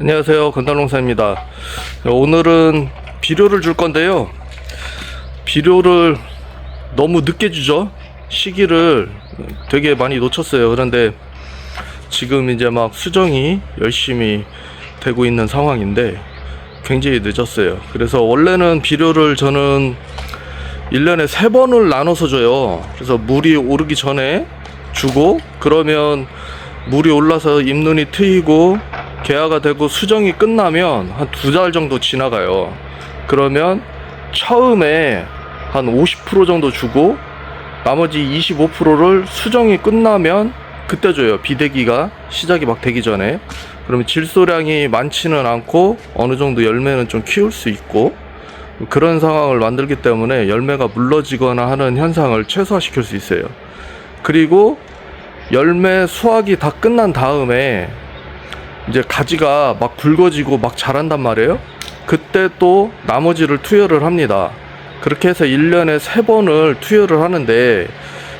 안녕하세요. 건달농사입니다. 오늘은 비료를 줄 건데요. 비료를 너무 늦게 주죠. 시기를 되게 많이 놓쳤어요. 그런데 지금 이제 막 수정이 열심히 되고 있는 상황인데 굉장히 늦었어요. 그래서 원래는 비료를 저는 1년에 3번을 나눠서 줘요. 그래서 물이 오르기 전에 주고 그러면 물이 올라서 잎눈이 트이고 개화가 되고 수정이 끝나면 한 두 달 정도 지나가요. 그러면 처음에 한 50% 정도 주고 나머지 25%를 수정이 끝나면 그때 줘요. 비대기가 시작이 막 되기 전에. 그러면 질소량이 많지는 않고 어느 정도 열매는 좀 키울 수 있고 그런 상황을 만들기 때문에 열매가 물러지거나 하는 현상을 최소화시킬 수 있어요. 그리고 열매 수확이 다 끝난 다음에 이제 가지가 막 굵어지고 막 자란단 말이에요. 그때 또 나머지를 투여를 합니다. 그렇게 해서 1년에 3번을 투여를 하는데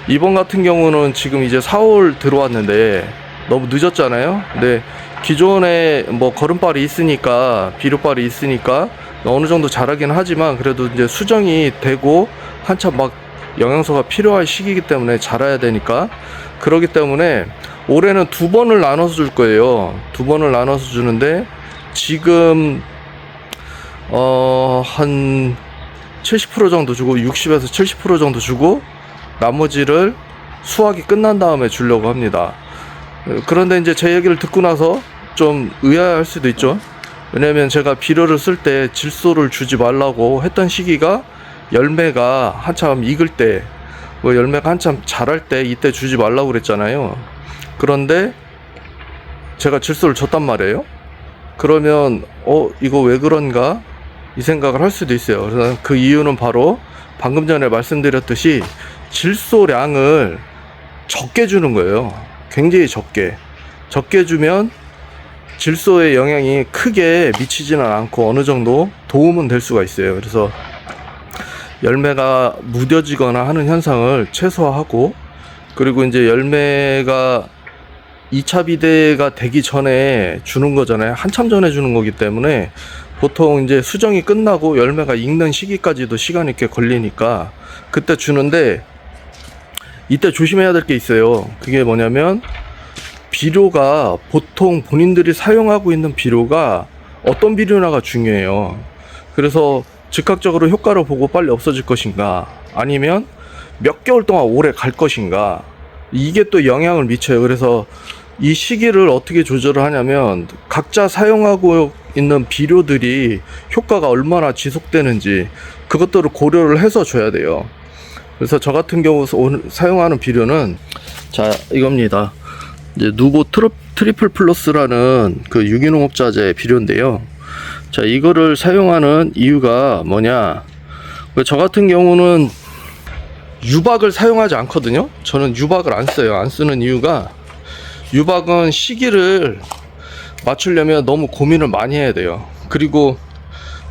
이번 같은 경우는 지금 이제 4월 들어왔는데 너무 늦었잖아요. 근데 기존에 뭐 걸음발이 있으니까 비료발이 있으니까 어느 정도 자라긴 하지만 그래도 이제 수정이 되고 한참 막 영양소가 필요할 시기이기 때문에 자라야 되니까 그러기 때문에 올해는 두 번을 나눠서 줄 거예요. 두 번을 나눠서 주는데 지금 어 한 70% 정도 주고 60에서 70% 정도 주고 나머지를 수확이 끝난 다음에 주려고 합니다. 그런데 이제 제 얘기를 듣고 나서 좀 의아할 수도 있죠. 왜냐면 제가 비료를 쓸 때 질소를 주지 말라고 했던 시기가 열매가 한참 익을 때, 뭐 열매가 한참 자랄 때 이때 주지 말라고 그랬잖아요. 그런데 제가 질소를 줬단 말이에요. 그러면 어 이거 왜 그런가 이 생각을 할 수도 있어요. 그래서 그 이유는 바로 방금 전에 말씀드렸듯이 질소량을 적게 주는 거예요. 굉장히 적게. 적게 주면 질소의 영향이 크게 미치지는 않고 어느 정도 도움은 될 수가 있어요. 그래서 열매가 무뎌지거나 하는 현상을 최소화하고 그리고 이제 열매가 2차 비대가 되기 전에 주는 거잖아요. 한참 전에 주는 거기 때문에 보통 이제 수정이 끝나고 열매가 익는 시기까지도 시간이 꽤 걸리니까 그때 주는데 이때 조심해야 될 게 있어요. 그게 뭐냐면 비료가 보통 본인들이 사용하고 있는 비료가 어떤 비료나가 중요해요. 그래서 즉각적으로 효과를 보고 빨리 없어질 것인가 아니면 몇 개월 동안 오래 갈 것인가 이게 또 영향을 미쳐요. 그래서 이 시기를 어떻게 조절을 하냐면 각자 사용하고 있는 비료들이 효과가 얼마나 지속되는지 그것들을 고려를 해서 줘야 돼요. 그래서 저 같은 경우 오늘 사용하는 비료는 자 이겁니다. 이제 누보 트로, 트리플 플러스라는 그 유기농업자재 비료인데요. 자 이거를 사용하는 이유가 뭐냐? 그저 같은 경우는 유박을 사용하지 않거든요. 저는 유박을 안 써요. 안 쓰는 이유가 유박은 시기를 맞추려면 너무 고민을 많이 해야 돼요. 그리고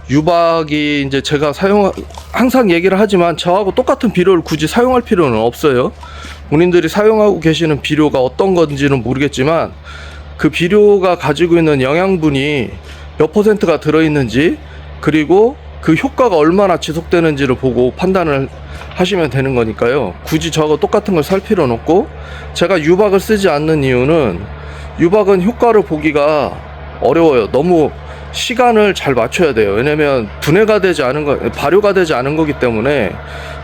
유박이 이제 제가 사용 항상 얘기를 하지만 저하고 똑같은 비료를 굳이 사용할 필요는 없어요. 본인들이 사용하고 계시는 비료가 어떤 건지는 모르겠지만 그 비료가 가지고 있는 영양분이 몇 퍼센트가 들어 있는지 그리고 그 효과가 얼마나 지속되는지를 보고 판단을 하시면 되는 거니까요. 굳이 저하고 똑같은 걸 살 필요는 없고 제가 유박을 쓰지 않는 이유는 유박은 효과를 보기가 어려워요. 너무 시간을 잘 맞춰야 돼요. 왜냐면 분해가 되지 않은 거, 발효가 되지 않은 거기 때문에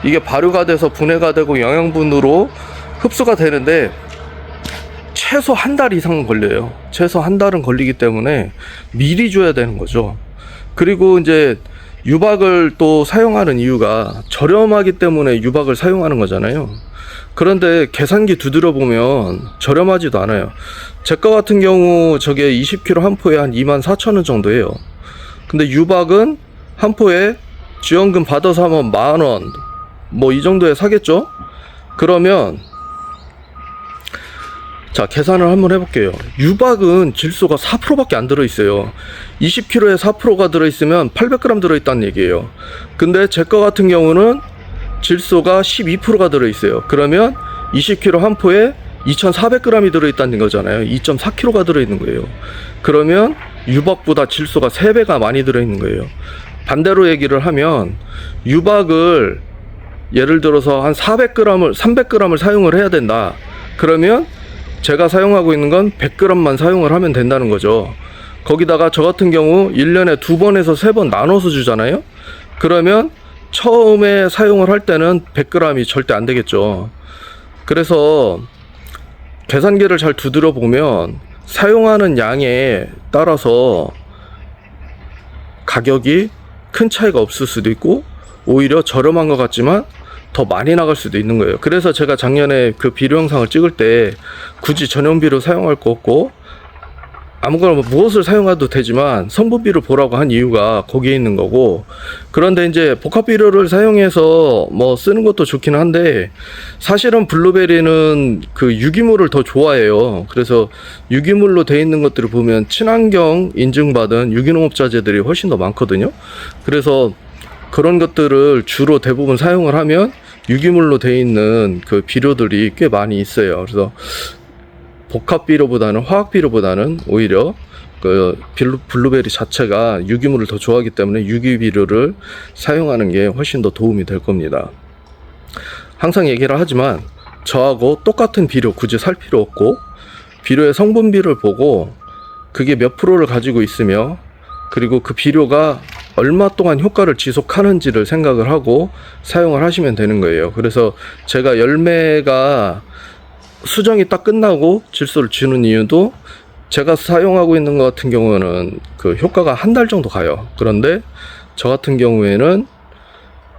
이게 발효가 돼서 분해가 되고 영양분으로 흡수가 되는데 최소 한 달 이상은 걸려요. 최소 한 달은 걸리기 때문에 미리 줘야 되는 거죠. 그리고 이제 유박을 또 사용하는 이유가 저렴하기 때문에 유박을 사용하는 거잖아요. 그런데 계산기 두드려 보면 저렴하지도 않아요. 제 거 같은 경우 저게 20kg 한 포에 한 2만 4천 원 정도 해요. 근데 유박은 한 포에 지원금 받아서 하면 만 원, 뭐 이 정도에 사겠죠? 그러면 자, 계산을 한번 해볼게요. 유박은 질소가 4%밖에 안 들어있어요. 20kg에 4%가 들어있으면 800g 들어있다는 얘기예요. 근데 제 거 같은 경우는 질소가 12%가 들어있어요. 그러면 20kg 한 포에 2,400g이 들어있다는 거잖아요. 2.4kg가 들어있는 거예요. 그러면 유박보다 질소가 3배가 많이 들어있는 거예요. 반대로 얘기를 하면 유박을 예를 들어서 한 400g을 300g을 사용을 해야 된다. 그러면 제가 사용하고 있는 건 100g만 사용을 하면 된다는 거죠. 거기다가 저 같은 경우 1년에 두 번에서 세 번 나눠서 주잖아요. 그러면 처음에 사용을 할 때는 100g이 절대 안 되겠죠. 그래서 계산기를 잘 두드려 보면 사용하는 양에 따라서 가격이 큰 차이가 없을 수도 있고 오히려 저렴한 것 같지만 더 많이 나갈 수도 있는 거예요. 그래서 제가 작년에 그 비료 영상을 찍을 때 굳이 전용비료 사용할 거 없고 아무거나 뭐 무엇을 사용해도 되지만 성분비를 보라고 한 이유가 거기에 있는 거고 그런데 이제 복합 비료를 사용해서 뭐 쓰는 것도 좋긴 한데 사실은 블루베리는 그 유기물을 더 좋아해요. 그래서 유기물로 돼 있는 것들을 보면 친환경 인증받은 유기농업 자재들이 훨씬 더 많거든요. 그래서 그런 것들을 주로 대부분 사용을 하면 유기물로 돼 있는 그 비료들이 꽤 많이 있어요. 그래서 복합 비료보다는 화학 비료보다는 오히려 그 빌루- 블루베리 자체가 유기물을 더 좋아하기 때문에 유기 비료를 사용하는 게 훨씬 더 도움이 될 겁니다. 항상 얘기를 하지만 저하고 똑같은 비료 굳이 살 필요 없고 비료의 성분비를 보고 그게 몇 프로를 가지고 있으며 그리고 그 비료가 얼마 동안 효과를 지속하는지를 생각을 하고 사용을 하시면 되는 거예요. 그래서 제가 열매가 수정이 딱 끝나고 질소를 주는 이유도 제가 사용하고 있는 것 같은 경우는 그 효과가 한 달 정도 가요. 그런데 저 같은 경우에는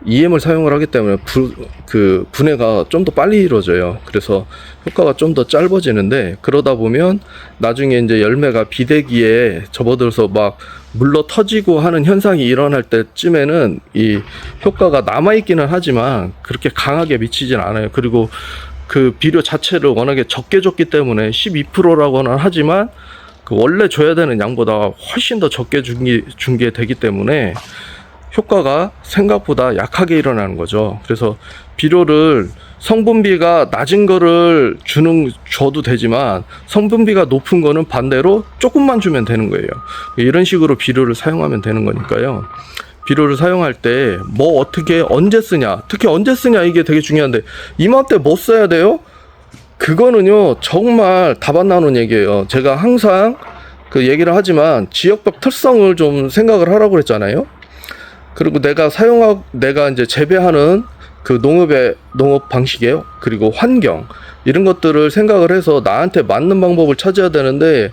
EM을 사용을 하기 때문에 부, 그 분해가 좀 더 빨리 이루어져요. 그래서 효과가 좀 더 짧아지는데 그러다 보면 나중에 이제 열매가 비대기에 접어들어서 막 물러 터지고 하는 현상이 일어날 때쯤에는 이 효과가 남아있기는 하지만 그렇게 강하게 미치진 않아요. 그리고 그 비료 자체를 워낙에 적게 줬기 때문에 12%라고는 하지만 그 원래 줘야 되는 양보다 훨씬 더 적게 준 게 되기 때문에 효과가 생각보다 약하게 일어나는 거죠. 그래서 비료를 성분비가 낮은 거를 주는 줘도 되지만 성분비가 높은 거는 반대로 조금만 주면 되는 거예요. 이런 식으로 비료를 사용하면 되는 거니까요. 비료를 사용할 때 뭐 어떻게 언제 쓰냐, 특히 언제 쓰냐 이게 되게 중요한데 이맘때 뭐 써야 돼요? 그거는요 정말 답안 나오는 얘기예요. 제가 항상 그 얘기를 하지만 지역적 특성을 좀 생각을 하라고 그랬잖아요. 그리고 내가 사용하 내가 이제 재배하는 그 농업의 농업 방식이에요. 그리고 환경 이런 것들을 생각을 해서 나한테 맞는 방법을 찾아야 되는데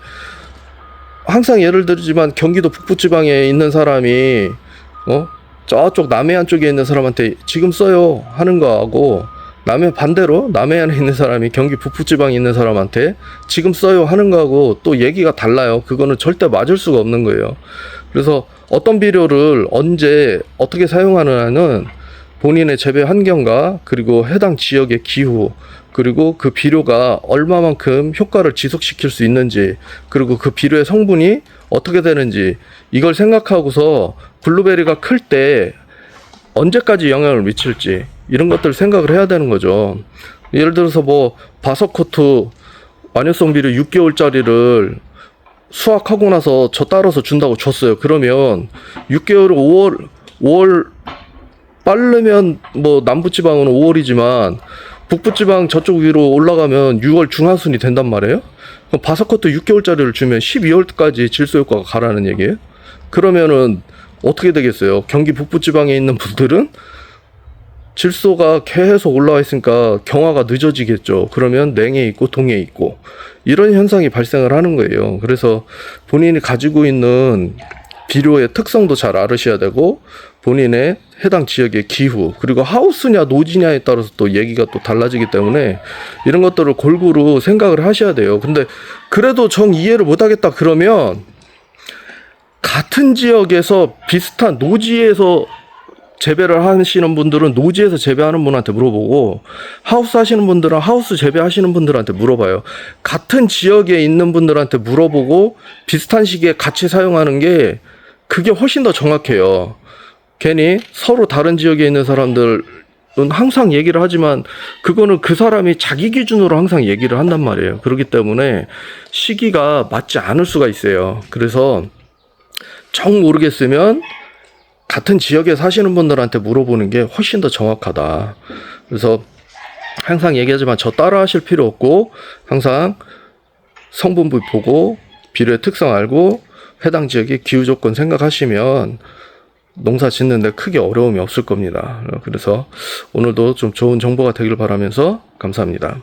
항상 예를 들지만 경기도 북부 지방에 있는 사람이 어 저쪽 남해안 쪽에 있는 사람한테 지금 써요 하는 거하고 남해 반대로 남해안에 있는 사람이 경기 북부 지방에 있는 사람한테 지금 써요 하는 거하고 또 얘기가 달라요. 그거는 절대 맞을 수가 없는 거예요. 그래서 어떤 비료를 언제 어떻게 사용하느냐는 본인의 재배 환경과 그리고 해당 지역의 기후 그리고 그 비료가 얼마만큼 효과를 지속시킬 수 있는지 그리고 그 비료의 성분이 어떻게 되는지 이걸 생각하고서 블루베리가 클 때 언제까지 영향을 미칠지 이런 것들 생각을 해야 되는 거죠. 예를 들어서 뭐 바서코트 완효성 비료 6개월짜리를 수확하고 나서 저 따라서 준다고 줬어요. 그러면 6개월 5월 5월 빠르면 뭐 남부지방은 5월이지만 북부지방 저쪽 위로 올라가면 6월 중하순이 된단 말이에요. 그럼 바사코트 6개월짜리를 주면 12월까지 질소 효과가 가라는 얘기예요. 그러면은 어떻게 되겠어요? 경기 북부지방에 있는 분들은 질소가 계속 올라와 있으니까 경화가 늦어지겠죠. 그러면 냉해 있고 동해 있고 이런 현상이 발생을 하는 거예요. 그래서 본인이 가지고 있는 비료의 특성도 잘 알으셔야 되고 본인의 해당 지역의 기후 그리고 하우스냐 노지냐에 따라서 또 얘기가 또 달라지기 때문에 이런 것들을 골고루 생각을 하셔야 돼요. 근데 그래도 정 이해를 못 하겠다 그러면 같은 지역에서 비슷한 노지에서 재배를 하시는 분들은 노지에서 재배하는 분한테 물어보고 하우스 하시는 분들은 하우스 재배하시는 분들한테 물어봐요. 같은 지역에 있는 분들한테 물어보고 비슷한 시기에 같이 사용하는 게 그게 훨씬 더 정확해요. 괜히 서로 다른 지역에 있는 사람들은 항상 얘기를 하지만 그거는 그 사람이 자기 기준으로 항상 얘기를 한단 말이에요. 그렇기 때문에 시기가 맞지 않을 수가 있어요. 그래서 정 모르겠으면 같은 지역에 사시는 분들한테 물어보는 게 훨씬 더 정확하다. 그래서 항상 얘기하지만 저 따라 하실 필요 없고 항상 성분부 보고 비료의 특성 알고 해당 지역의 기후 조건 생각하시면 농사 짓는데 크게 어려움이 없을 겁니다. 그래서 오늘도 좀 좋은 정보가 되길 바라면서 감사합니다.